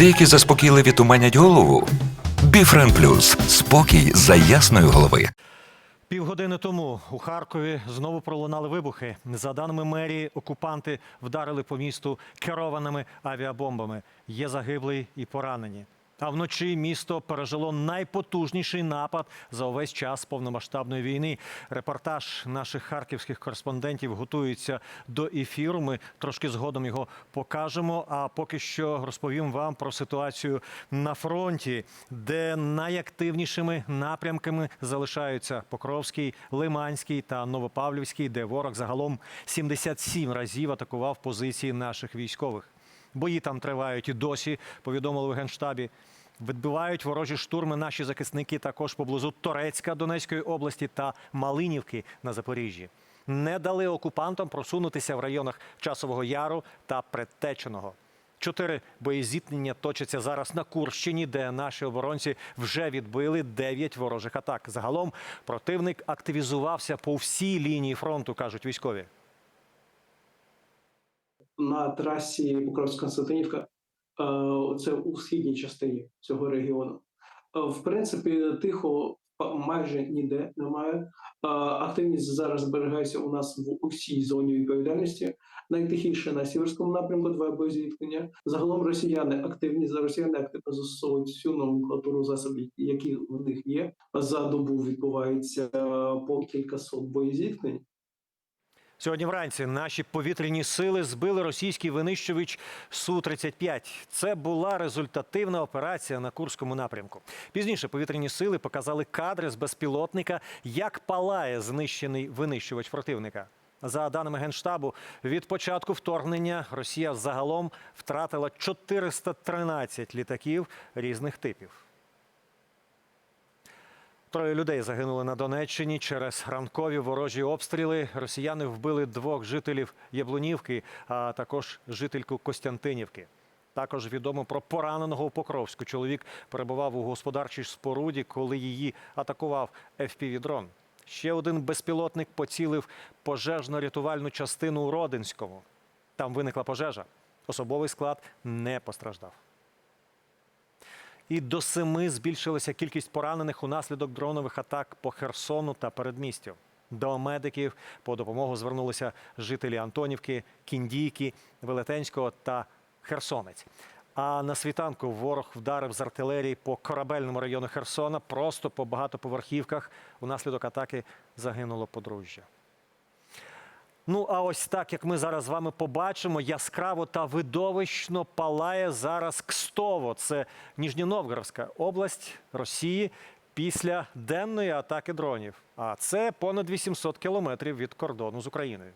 Деякі заспокійливі туманять голову. Біфрен Плюс спокій за ясної голови. Півгодини тому у Харкові знову пролунали вибухи. За даними мерії, окупанти вдарили по місту керованими авіабомбами. Є загиблий і поранені. А вночі місто пережило найпотужніший напад за увесь час повномасштабної війни. Репортаж наших харківських кореспондентів готується до ефіру. Ми трошки згодом його покажемо. А поки що розповім вам про ситуацію на фронті, де найактивнішими напрямками залишаються Покровський, Лиманський та Новопавлівський, де ворог загалом 77 разів атакував позиції наших військових. Бої там тривають і досі, повідомили в генштабі. Відбивають ворожі штурми наші захисники також поблизу Торецька Донецької області та Малинівки на Запоріжжі. Не дали окупантам просунутися в районах Часового Яру та Предтеченого. Чотири боєзіткнення точаться зараз на Курщині, де наші оборонці вже відбили дев'ять ворожих атак. Загалом противник активізувався по всій лінії фронту, кажуть військові. на трасі Покровська-Константинівка, е, це у східній частині цього регіону. Е, В принципі, тихо майже ніде немає. Е, Активність зараз зберігається у нас в усій зоні відповідальності. Найтихіше на сіверському напрямку два боєзіткнення. Загалом росіяни активні за росіяни активно застосовують всю номенклатуру засобів, які в них є. За добу відбувається е, по кількасот боєзіткнень. Сьогодні вранці наші повітряні сили збили російський винищувач Су-35. Це була результативна операція на Курському напрямку. Пізніше повітряні сили показали кадри з безпілотника, як палає знищений винищувач противника. За даними Генштабу, від початку вторгнення Росія загалом втратила 413 літаків різних типів. Троє людей загинули на Донеччині через ранкові ворожі обстріли. Росіяни вбили двох жителів Яблунівки, а також жительку Костянтинівки. Також відомо про пораненого у Покровську. Чоловік перебував у господарчій споруді, коли її атакував FPV-дрон. Ще один безпілотник поцілив пожежно-рятувальну частину у Родинському. Там виникла пожежа. Особовий склад не постраждав. І до семи збільшилася кількість поранених унаслідок дронових атак по Херсону та передмістю. До медиків по допомогу звернулися жителі Антонівки, Кіндійки, Велетенського та Херсонець. А на світанку ворог вдарив з артилерії по корабельному району Херсона, просто по багатоповерхівках. Унаслідок атаки загинуло подружжя. Ну, а ось так, як ми зараз з вами побачимо, яскраво та видовищно палає зараз Кстово. Це Ніжньоновгородська область Росії після денної атаки дронів. А це понад 800 кілометрів від кордону з Україною.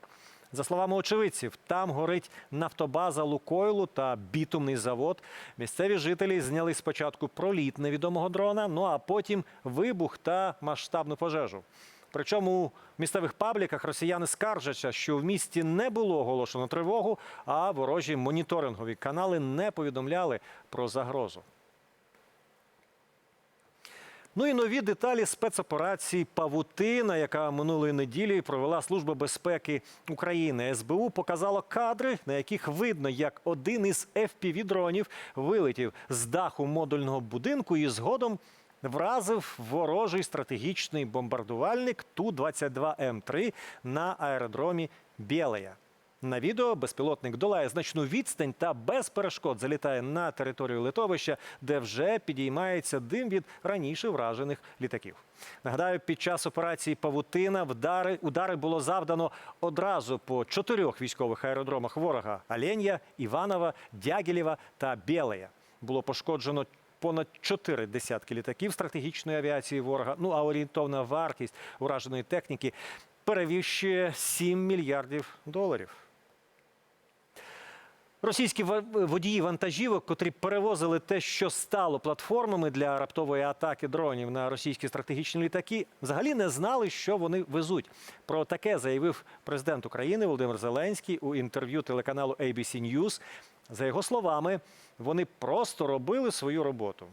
За словами очевидців, там горить нафтобаза Лукойлу та бітумний завод. Місцеві жителі зняли спочатку проліт невідомого дрона, ну а потім вибух та масштабну пожежу. Причому у місцевих пабліках росіяни скаржаться, що в місті не було оголошено тривогу, а ворожі моніторингові канали не повідомляли про загрозу. Ну і нові деталі спецоперації Павутина, яка минулої неділі провела Служба безпеки України. СБУ показало кадри, на яких видно, як один із FPV-дронів вилетів з даху модульного будинку і згодом вразив ворожий стратегічний бомбардувальник Ту-22М3 на аеродромі Білея. На відео безпілотник долає значну відстань та без перешкод залітає на територію литовища, де вже підіймається дим від раніше вражених літаків. Нагадаю, під час операції Павутина вдари удари було завдано одразу по чотирьох військових аеродромах ворога: Аленя, Іванова, Дягілєва та Білея. Було пошкоджено понад чотири десятки літаків стратегічної авіації ворога. Ну а орієнтовна вартість ураженої техніки перевищує 7 мільярдів доларів. Російські водії вантажівок, котрі перевозили те, що стало платформами для раптової атаки дронів на російські стратегічні літаки, взагалі не знали, що вони везуть. Про таке заявив президент України Володимир Зеленський у інтерв'ю телеканалу ABC News. За його словами, вони просто робили свою роботу.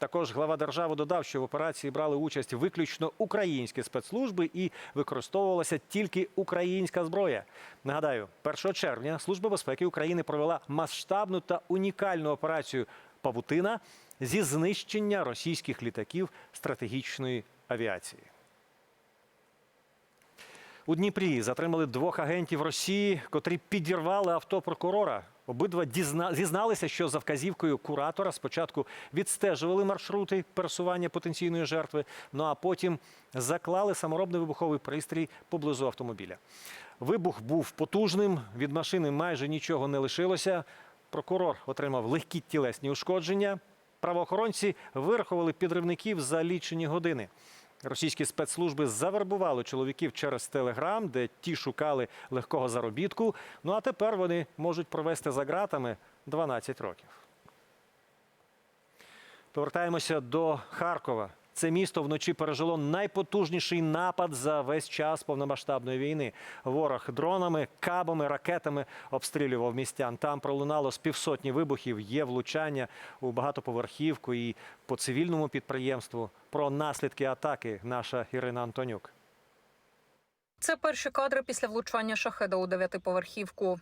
Також глава держави додав, що в операції брали участь виключно українські спецслужби і використовувалася тільки українська зброя. Нагадаю, 1 червня Служба безпеки України провела масштабну та унікальну операцію павутина зі знищення російських літаків стратегічної авіації. У Дніпрі затримали двох агентів Росії, котрі підірвали авто прокурора. Обидва дізна... зізналися, що за вказівкою куратора спочатку відстежували маршрути пересування потенційної жертви, ну а потім заклали саморобний вибуховий пристрій поблизу автомобіля. Вибух був потужним, від машини майже нічого не лишилося. Прокурор отримав легкі тілесні ушкодження. Правоохоронці вирахували підривників за лічені години. Російські спецслужби завербували чоловіків через телеграм, де ті шукали легкого заробітку. Ну а тепер вони можуть провести за ґратами 12 років. Повертаємося до Харкова. Це місто вночі пережило найпотужніший напад за весь час повномасштабної війни. Ворог дронами, кабами, ракетами обстрілював містян. Там пролунало з півсотні вибухів. Є влучання у багатоповерхівку і по цивільному підприємству. Про наслідки атаки наша Ірина Антонюк. Це перші кадри після влучання шахеда у дев'ятиповерхівку.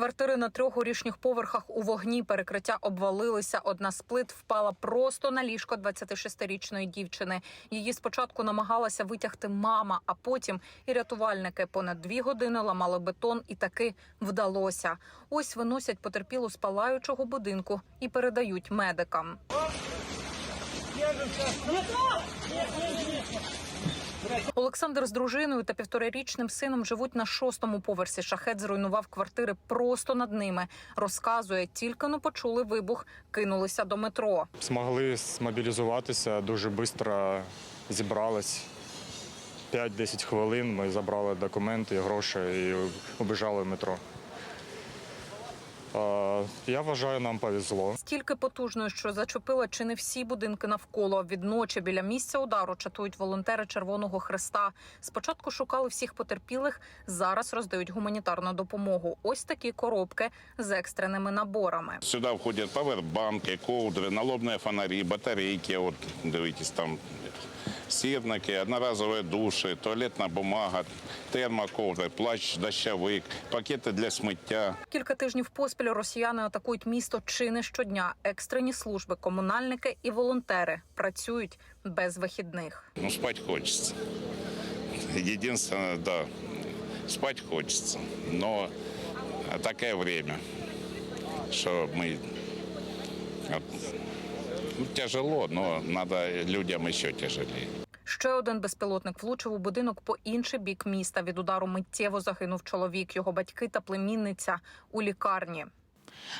Квартири на трьох горішніх поверхах у вогні перекриття обвалилися. Одна з плит впала просто на ліжко 26-річної дівчини. Її спочатку намагалася витягти мама, а потім і рятувальники понад дві години ламали бетон, і таки вдалося. Ось виносять потерпілу з палаючого будинку і передають медикам. Олександр з дружиною та півторарічним сином живуть на шостому поверсі. Шахет зруйнував квартири просто над ними. Розказує, тільки но почули вибух, кинулися до метро. Змогли змобілізуватися, дуже швидко зібрались. 5-10 хвилин ми забрали документи, гроші і обіжали метро. Е, Я вважаю, нам повезло. Стільки потужною, що зачепила чи не всі будинки навколо. Відночі біля місця удару чатують волонтери Червоного Хреста. Спочатку шукали всіх потерпілих, зараз роздають гуманітарну допомогу. Ось такі коробки з екстреними наборами. Сюда входят павербанки, ковдри, налобные фонари, батарейки, от, дивитесь, там сірники, одноразові душі, туалетна бумага, термоковдри, плащ, дощовик, пакети для сміття. Кілька тижнів поспіль росіяни атакують місто чи не щодня. Екстрені служби, комунальники і волонтери працюють без вихідних. Ну, спать хочется. Единственное, да, спать хочется. Но такое время, мы... от, ну, тяжело, но надо людям еще тяжелее. Ще один безпілотник влучив у будинок по інший бік міста. Від удару миттєво загинув чоловік, його батьки та племінниця у лікарні.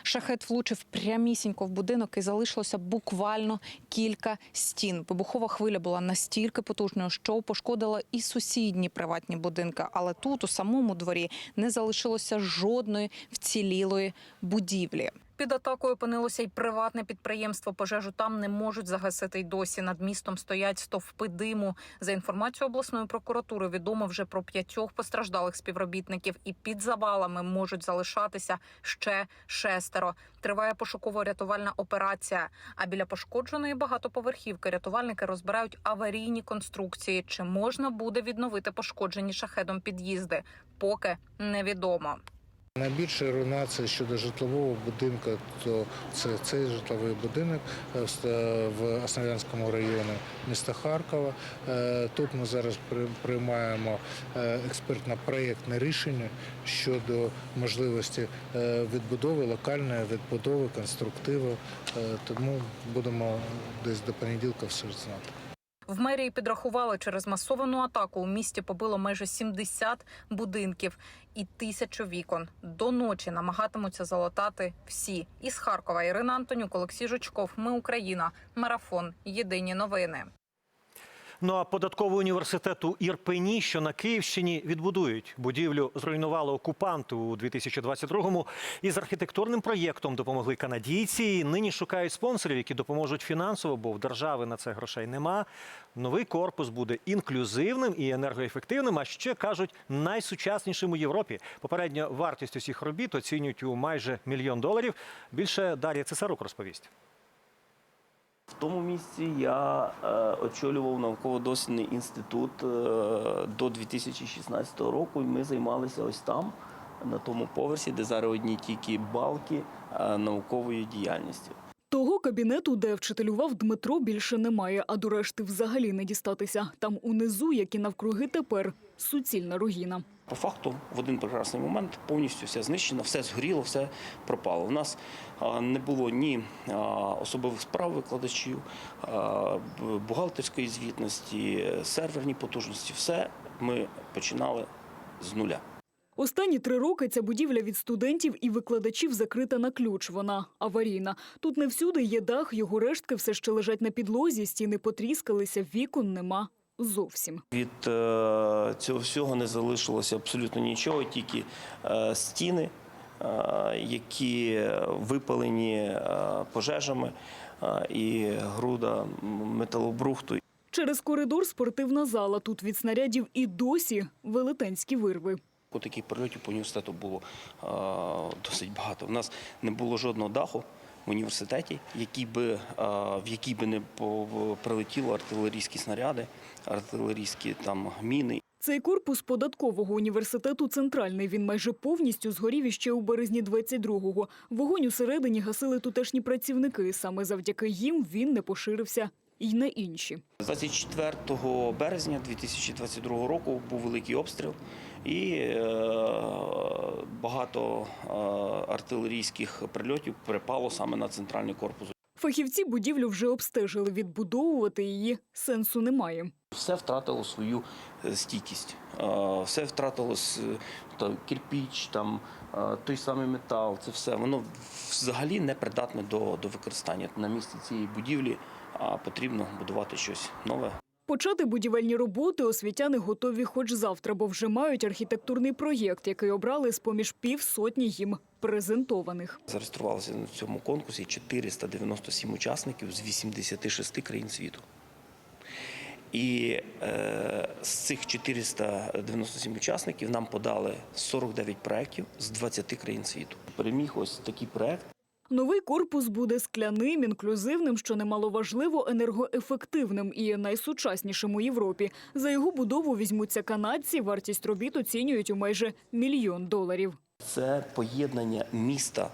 Шахет влучив прямісінько в будинок і залишилося буквально кілька стін. Вибухова хвиля була настільки потужною, що пошкодила і сусідні приватні будинки. Але тут, у самому дворі, не залишилося жодної вцілілої будівлі. Під атакою опинилося й приватне підприємство. Пожежу там не можуть загасити й досі. Над містом стоять стовпи диму. За інформацією обласної прокуратури, відомо вже про п'ятьох постраждалих співробітників, і під завалами можуть залишатися ще шестеро. Триває пошуково-рятувальна операція. А біля пошкодженої багатоповерхівки рятувальники розбирають аварійні конструкції. Чи можна буде відновити пошкоджені шахедом під'їзди? Поки невідомо. Найбільша руйнація щодо житлового будинку, то це цей житловий будинок е, в Основ'янському районі міста Харкова. Е, Тут ми зараз приймаємо е, експертно-проєктне рішення щодо можливості відбудови, локальної відбудови, конструктиву. Тому будемо десь до понеділка все знати. В мерії підрахували, через масовану атаку у місті побило майже 70 будинків і тисячу вікон. До ночі намагатимуться залатати всі. Із Харкова Ірина Антонюк, Олексій Жучков. Ми Україна. Марафон. Єдині новини. Ну а податковий університет у Ірпені, що на Київщині, відбудують. Будівлю зруйнували окупанти у 2022-му. І з архітектурним проєктом допомогли канадійці. І нині шукають спонсорів, які допоможуть фінансово, бо в держави на це грошей нема. Новий корпус буде інклюзивним і енергоефективним, а ще кажуть найсучаснішим у Європі. Попередньо вартість усіх робіт оцінюють у майже мільйон доларів. Більше Дар'я Цесарук розповість. В тому місці я е, очолював науково-дослідний інститут е, до 2016 року, і ми займалися ось там на тому поверсі, де зараз одні тільки балки е, наукової діяльності. Того кабінету, де вчителював Дмитро, більше немає, а до решти взагалі не дістатися. Там унизу, як і навкруги тепер, суцільна руїна. По факту, в один прекрасний момент повністю все знищено, все згоріло, все пропало. У нас не було ні особових справ викладачів, бухгалтерської звітності, серверні потужності. Все ми починали з нуля. Останні три роки ця будівля від студентів і викладачів закрита на ключ. Вона аварійна. Тут не всюди є дах, його рештки все ще лежать на підлозі, стіни потріскалися, вікон нема зовсім. Від е, цього всього не залишилося абсолютно нічого, тільки е, стіни, е, які випалені е, пожежами е, і груда металобрухту. Через коридор спортивна зала. Тут від снарядів і досі велетенські вирви. Таких прильотів по університету було е, досить багато. У нас не було жодного даху університеті, які би, в які би не прилетіло артилерійські снаряди, артилерійські там міни. Цей корпус податкового університету центральний. Він майже повністю згорів іще у березні 22-го. Вогонь усередині гасили тутешні працівники. Саме завдяки їм він не поширився і на інші. 24 березня 2022 року був великий обстріл, і е, багато е, артилерійських прильотів припало саме на центральний корпус. Фахівці будівлю вже обстежили. Відбудовувати її сенсу немає. Все втратило свою е, стійкість, все втратило там, кирпіч, там, той самий метал, це все. Воно взагалі не придатне до, до використання. На місці цієї будівлі а, потрібно будувати щось нове. Почати будівельні роботи освітяни готові хоч завтра, бо вже мають архітектурний проєкт, який обрали з-поміж півсотні їм презентованих. Зареєструвалося на цьому конкурсі 497 учасників з 86 країн світу. І е, з цих 497 учасників нам подали 49 проєктів з 20 країн світу. Переміг ось такий проєкт. Новий корпус буде скляним, інклюзивним, що немаловажливо, енергоефективним і найсучаснішим у Європі. За його будову візьмуться канадці. Вартість робіт оцінюють у майже мільйон доларів. Це поєднання міста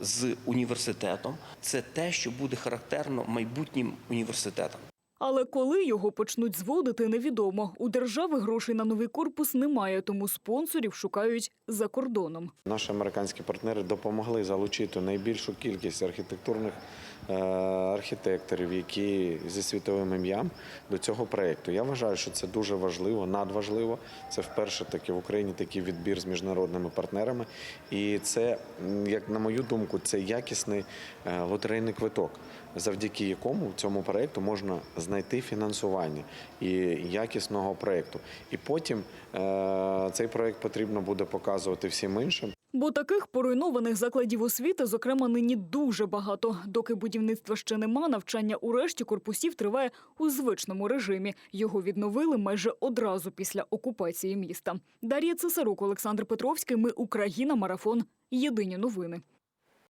з університетом. Це те, що буде характерно майбутнім університетам. Але коли його почнуть зводити, невідомо. У держави грошей на новий корпус немає, тому спонсорів шукають за кордоном. Наші американські партнери допомогли залучити найбільшу кількість архітектурних архітекторів, які зі світовим ім'ям до цього проєкту. Я вважаю, що це дуже важливо, надважливо. Це вперше таки в Україні такий відбір з міжнародними партнерами. І це, як на мою думку, це якісний е, лотерейний квиток, завдяки якому в цьому проєкту можна знайти фінансування і якісного проєкту. І потім е, цей проєкт потрібно буде показувати всім іншим. Бо таких поруйнованих закладів освіти, зокрема, нині дуже багато. Доки будівництва ще нема, навчання у решті корпусів триває у звичному режимі. Його відновили майже одразу після окупації міста. Дар'я Цесарук, Олександр Петровський. Ми Україна. Марафон. Єдині новини.